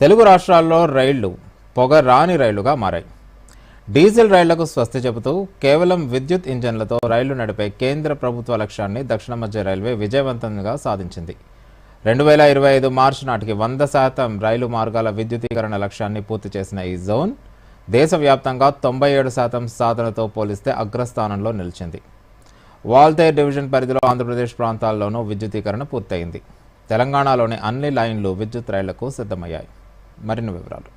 తెలుగు రాష్ట్రాల్లో రైళ్ళు పొగ రాని రైళ్ళుగా మారాయి. డీజిల్ రైళ్ళకు స్వస్తి చెబుతూ కేవలం విద్యుత్ ఇంజన్లతో రైళ్ళు నడిపే కేంద్ర ప్రభుత్వ లక్ష్యాన్ని దక్షిణ మధ్య రైల్వే విజయవంతంగా సాధించింది. రెండు వేల ఇరవై ఐదు మార్చి నాటికి వంద శాతం రైలు మార్గాల విద్యుతీకరణ లక్ష్యాన్ని పూర్తి చేసిన ఈ జోన్ దేశవ్యాప్తంగా తొంభై ఏడు శాతం సాధనతో పోలిస్తే అగ్రస్థానంలో నిలిచింది. వాల్తేర్ డివిజన్ పరిధిలో ఆంధ్రప్రదేశ్ ప్రాంతాల్లోనూ విద్యుతీకరణ పూర్తయింది. తెలంగాణలోని అన్ని లైన్లు విద్యుత్ రైళ్ళకు సిద్ధమయ్యాయి. మరిన్ని వివరాలు.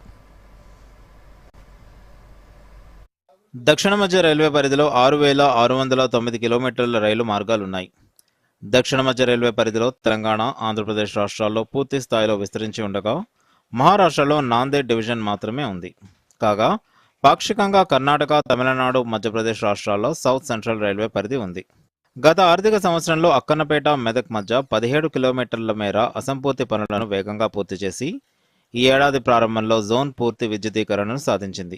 దక్షిణ మధ్య రైల్వే పరిధిలో ఆరు వేల ఆరు వందల తొమ్మిది కిలోమీటర్ల రైలు మార్గాలున్నాయి. దక్షిణ మధ్య రైల్వే పరిధిలో తెలంగాణ ఆంధ్రప్రదేశ్ రాష్ట్రాల్లో పూర్తి స్థాయిలో విస్తరించి ఉండగా మహారాష్ట్రలో నాందేడ్ డివిజన్ మాత్రమే ఉంది. కాగా పాక్షికంగా కర్ణాటక తమిళనాడు మధ్యప్రదేశ్ రాష్ట్రాల్లో సౌత్ సెంట్రల్ రైల్వే పరిధి ఉంది. గత ఆర్థిక సంవత్సరంలో అక్కన్నపేట మెదక్ మధ్య పదిహేడు కిలోమీటర్ల మేర అసంపూర్తి పనులను వేగంగా పూర్తి చేసి ఈ ఏడాది ప్రారంభంలో జోన్ పూర్తి విద్యుదీకరణను సాధించింది.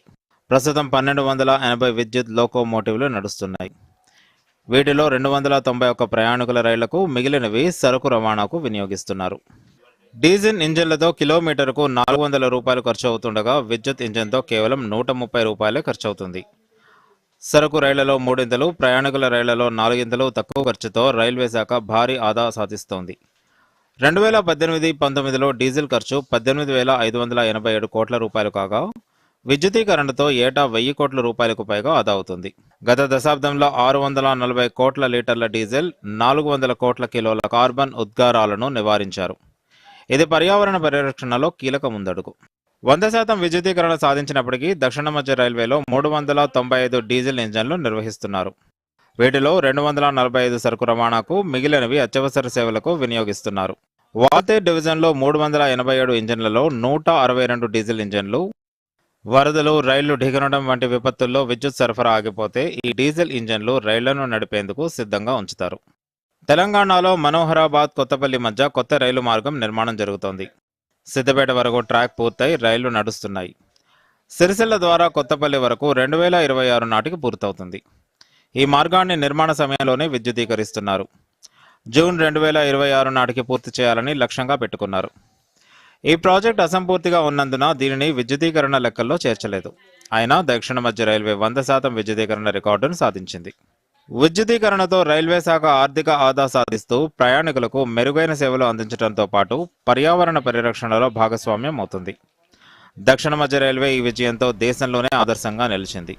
ప్రస్తుతం పన్నెండు వందల ఎనభై విద్యుత్ లోకోమోటివ్లు నడుస్తున్నాయి. వీటిలో రెండు వందల తొంభై ఒక్క ప్రయాణికుల రైళ్ళకు మిగిలినవి సరుకు రవాణాకు వినియోగిస్తున్నారు. డీజిల్ ఇంజన్లతో కిలోమీటర్కు నాలుగు వందల రూపాయలు ఖర్చు అవుతుండగా విద్యుత్ ఇంజన్తో కేవలం నూట ముప్పై రూపాయలే ఖర్చు అవుతుంది సరుకు రైళ్ళలో మూడింతలు ప్రయాణికుల రైళ్ళలో నాలుగింతలు తక్కువ ఖర్చుతో రైల్వే శాఖ భారీ ఆదా సాధిస్తోంది. రెండు వేల పద్దెనిమిది పంతొమ్మిదిలో డీజిల్ ఖర్చు పద్దెనిమిది వేల ఐదు వందల ఎనభై ఏడు కోట్ల రూపాయలు కాగా విద్యుదీకరణతో ఏటా వెయ్యి కోట్ల రూపాయలకు పైగా ఆదా అవుతుంది గత దశాబ్దంలో ఆరు వందల నలభై కోట్ల లీటర్ల డీజిల్ నాలుగు వందల కోట్ల కిలోల కార్బన్ ఉద్గారాలను నివారించారు. ఇది పర్యావరణ పరిరక్షణలో కీలక ముందడుగు. వంద శాతం విద్యుదీకరణ సాధించినప్పటికీ దక్షిణ మధ్య రైల్వేలో మూడు వందల తొంభై ఐదు డీజిల్ ఇంజన్లు నిర్వహిస్తున్నారు. వీటిలో రెండు వందల నలభై ఐదు సరుకు రవాణాకు మిగిలినవి అత్యవసర సేవలకు వినియోగిస్తున్నారు. వాల్తేర్ డివిజన్లో మూడు వందల ఎనభై ఏడు ఇంజన్లలో నూట అరవై రెండు డీజిల్ ఇంజన్లు వరదలు రైళ్ళు ఢీకొనడం వంటి విపత్తుల్లో విద్యుత్ సరఫరా ఆగిపోతే ఈ డీజిల్ ఇంజన్లు రైళ్ళను నడిపేందుకు సిద్ధంగా ఉంచుతారు. తెలంగాణలో మనోహరాబాద్ కొత్తపల్లి మధ్య కొత్త రైలు మార్గం నిర్మాణం జరుగుతోంది. సిద్దిపేట వరకు ట్రాక్ పూర్తయి రైళ్ళు నడుస్తున్నాయి. సిరిసిల్ల ద్వారా కొత్తపల్లి వరకు రెండు వేల ఇరవై ఆరు నాటికి పూర్తవుతుంది. ఈ మార్గాన్ని నిర్మాణ సమయంలోనే విద్యుదీకరిస్తున్నారు. జూన్ రెండు వేల ఇరవై ఆరు నాటికి పూర్తి చేయాలని లక్ష్యంగా పెట్టుకున్నారు. ఈ ప్రాజెక్ట్ అసంపూర్తిగా ఉన్నందున దీనిని విద్యుదీకరణ లెక్కల్లో చేర్చలేదు. అయినా దక్షిణ మధ్య రైల్వే వంద శాతం విద్యుదీకరణ రికార్డును సాధించింది. విద్యుదీకరణతో రైల్వే శాఖ ఆర్థిక ఆదా సాధిస్తూ ప్రయాణికులకు మెరుగైన సేవలు అందించడంతో పాటు పర్యావరణ పరిరక్షణలో భాగస్వామ్యం అవుతుంది. దక్షిణ మధ్య రైల్వే ఈ విజయంతో దేశంలోనే ఆదర్శంగా నిలిచింది.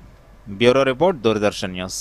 Bureau report Doordarshan news.